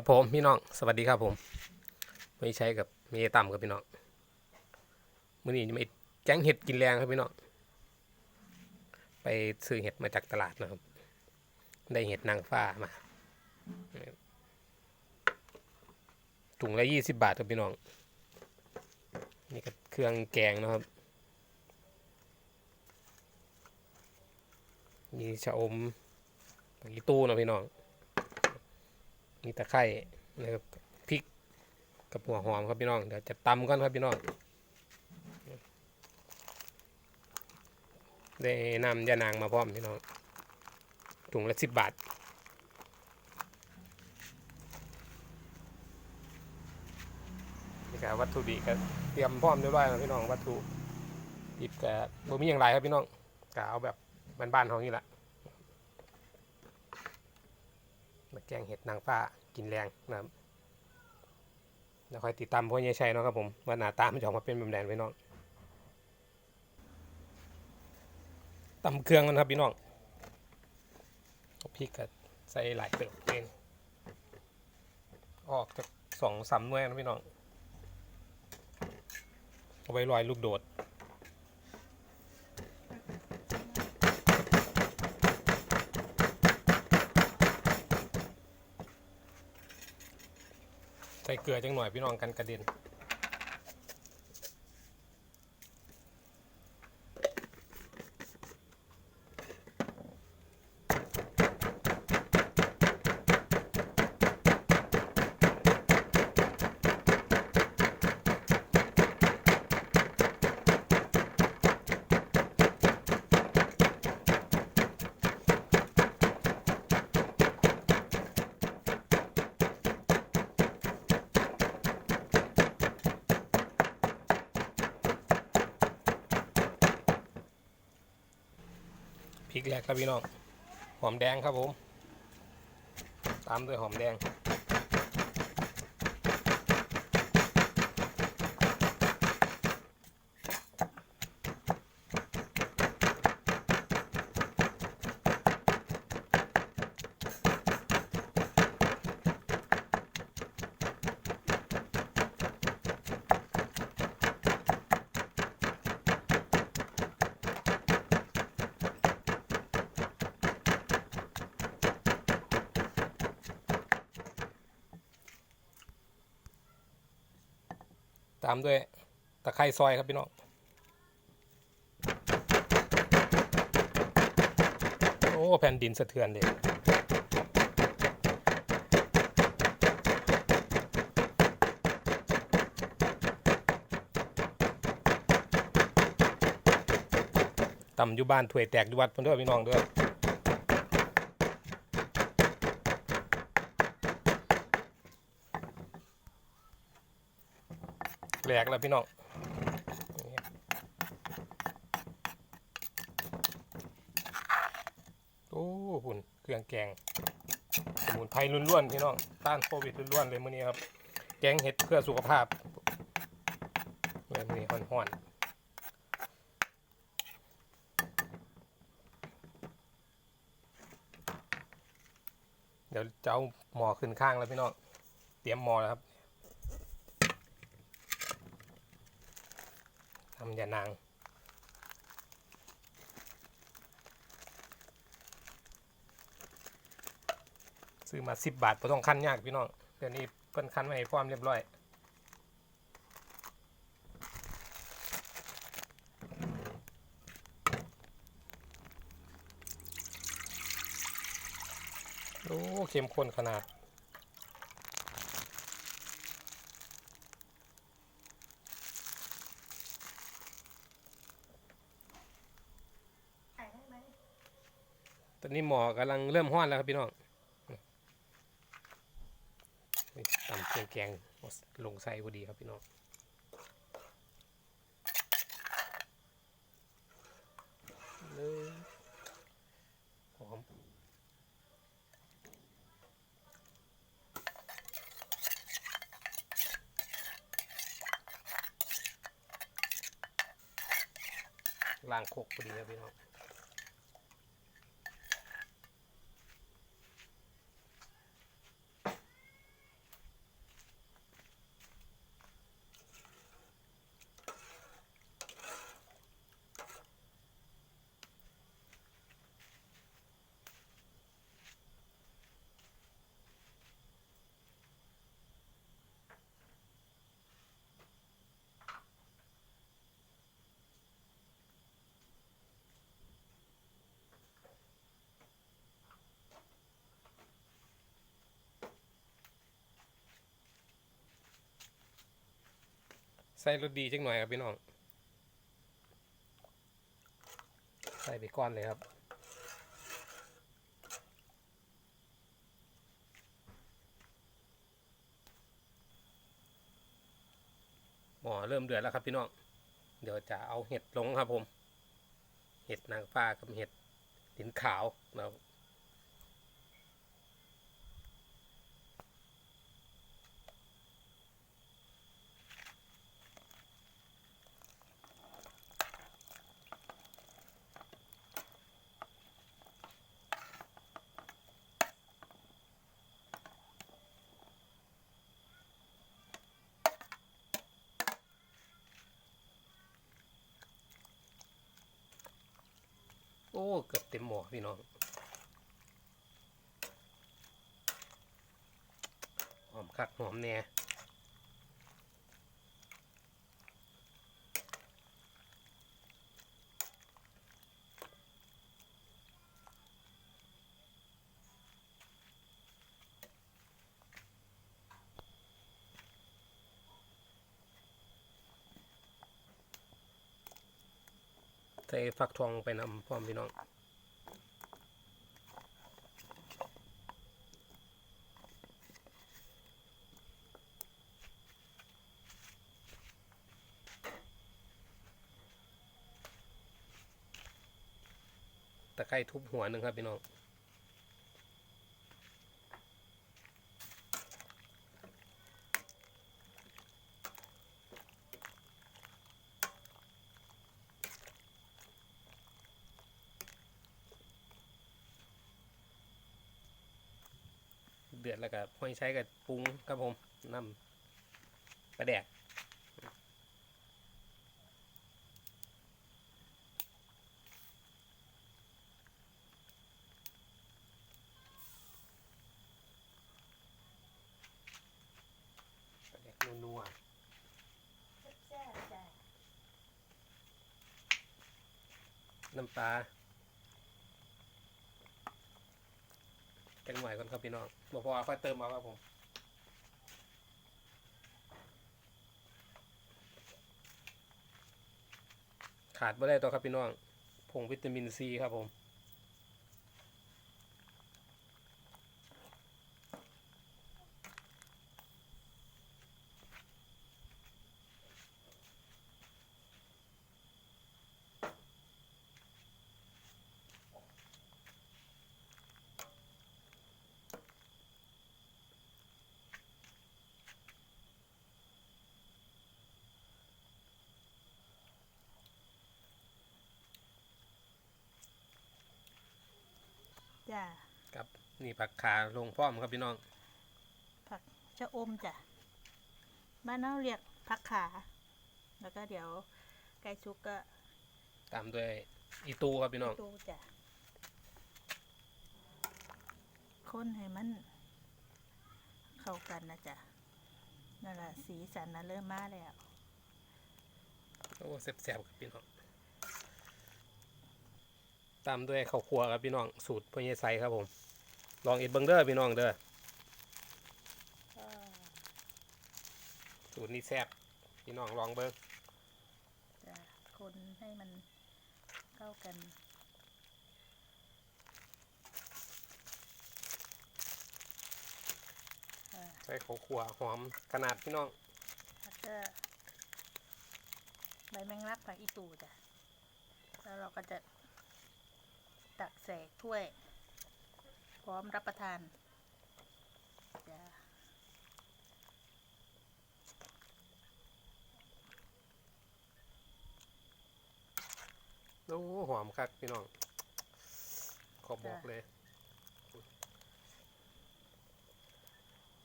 ครับผมพี่น้องสวัสดีครับผม ไม่ใช้กับเมย์ต่ำครับพี่น้องมื้อนี้จะมาแก๊งเห็ดกินแรงครับพี่น้องไปซื้อเห็ดมาจากตลาดนะครับ ได้เห็ดนางฟ้ามาถุงละยี่สิบบาทครับพี่น้องนี่ก็เครื่องแกงนะครับมีชะอมอีตู้นะพี่น้อง มีตะไคร้นะครับพริกกับหัวหอมครับพี่น้องเดี๋ยวจะตำก่อนครับพี่น้องได้นำยานางมาพร้อมพี่น้องถุงละสิบบาทนี่ครับวัตถุดิบก็เตรียมพร้อมเรียบร้อยแล้วพี่น้องวัตถุดิบก็บ่มีอย่างไรครับพี่น้องก็เอาแบบบ้านๆเขานี่แหละ มาแกงเห็ดนางฟ้ากินแรงนะครับแล้วคอยติดตามพ่อใหญ่ชัยเนาะครับผมว่าหน้าตามันจะออกมาเป็นแบบไหนพี่น้องตำเครื่องกันครับพี่น้องพริกกับใส่หลายเติบเองออกจากสองสามหน่วยนะพี่น้องเอาไว้ลอยลูกโดด เกลือจังหน่อยพี่น้องกันกระเด็น พริกแรกครับพี่น้อง หอมแดงครับผม ตามด้วยหอมแดง ตามด้วยตะไคร้ซอยครับพี่น้องโอ้แผ่นดินสะเทือนเลยตำอยู่บ้านถวยแตกอยู่วัดเพิ่นด้วยพี่น้องด้วย หลกแล้วพี่น้องโอ้หุ่นเครื่องแกงสมุนไพรล้วนๆพี่น้องต้านโควิดล้วนๆเลยมื้อนี้ครับ แกงเห็ดเพื่อสุขภาพเลยมื้อนี้ห่อนๆเดี๋ยวจะเอาหมอขึ้นข้างแล้วพี่น้อง เตรียมหมอแล้วครับำยานางซื้อมาสิบบาทไ่ต้องคั้นยากพี่น้องเดี๋ยวนี้เพิ่นคั้นมาให้พร้อมเรียบร้อยโอ้เข้มข้นขนาด ตอนนี้หมอกำลังเริ่มห้อนแล้วครับพี่น้องนี่ตำเครื่องแกงลงใส่พอดีครับพี่น้องเลยหอมล้างโคกพอดีครับพี่น้อง ใส่รสดีจักหน่อยครับพี่น้อง ใส่ไปก้อนเลยครับ หมอเริ่มเดือดแล้วครับพี่น้อง เดี๋ยวจะเอาเห็ดลงครับผม เห็ดนางฟ้ากับเห็ดลิ้นขาวนะครับ อ้เกือบเต็มหม้อพี่น้องหอมคักหอมแน่ ใส่ฟักทองไปนำพร้อมพี่น้องตะไคร้ทุบหัวหนึ่งครับพี่น้อง เดือดแล้วก็ห้อยใช้กับปรุงครับผมน้ำปลาแดกปลาแดกนัวแซ่บจ้ะๆน้ำปลา จังหน่อยก่อนครับพี่น้องบ่พอค่อยเติมเอาครับผมขาดไม่ได้ตัวครับพี่น้องผงวิตามินซีครับผม จ้ะกับนี่ผักขาลงพร้อมครับพี่น้อง ผักชะอมจ้ะบ้านเราเรียกผักขา แล้วก็เดี๋ยวไก่ชุกก็ตามด้วยอีตูครับพี่น้องตูจ้ะคนให้มัน เข้ากันนะจ๊ะนั่นแหละสีสันนะเริ่มมาแล้วโอ้แซ่บๆครับพี่น้อง ตามด้วยข้าวคั่วครับพี่น้องสูตรพ่อใหญ่ไซครับผม ลองเอ็ดเบิงเด้อพี่น้องเด้อสูตรนี้แซ่บพี่น้องลองเบิ้งจะคนให้มันเข้ากันอ่าใส่ข้าวคั่วหอมขนาดพี่น้องแล้วก็ใบแมงลักผักอีตูจ้ะแล้วเราก็จะ ตักใส่ถ้วย พร้อมรับประทานจ้ะโอ้หอมคักพี่น้อง ขอบอกเลย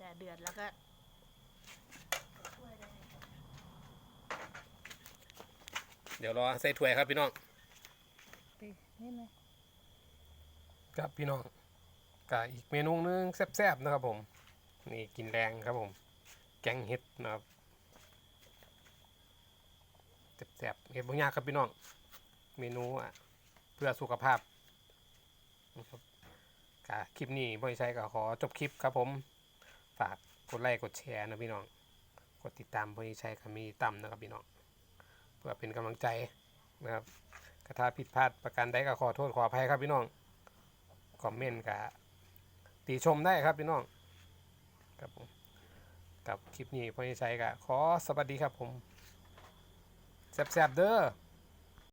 จะเดือดแล้วก็ถ้วยได้เลยจ้ะเดี๋ยวรอใส่ถ้วยครับพี่น้องไปนี่ไหม ครับพี่น้องกับอีกเมนูนึงแซ่บๆนะครับผม นี่กินแรงครับผม แกงเห็ดนะครับแซ่บๆเห็ดบางอย่างครับพี่น้อง เมนูอะเพื่อสุขภาพนะครับกับคลิปนี้บริษัทก็ขอจบคลิปครับผม ฝากกดไลค์กดแชร์นะพี่น้อง กดติดตามพอชัยกับมีต่ำนะครับพี่น้อง เพื่อเป็นกำลังใจนะครับกระทาผิดพลาดประการใดก็ขอโทษขออภัยครับพี่น้อง คอมเมนต์กับติชมได้ครับพี่น้องครับผมกับคลิปนี้พอใช้กับขอสวัสดีครับผมแซ่บๆเด้อ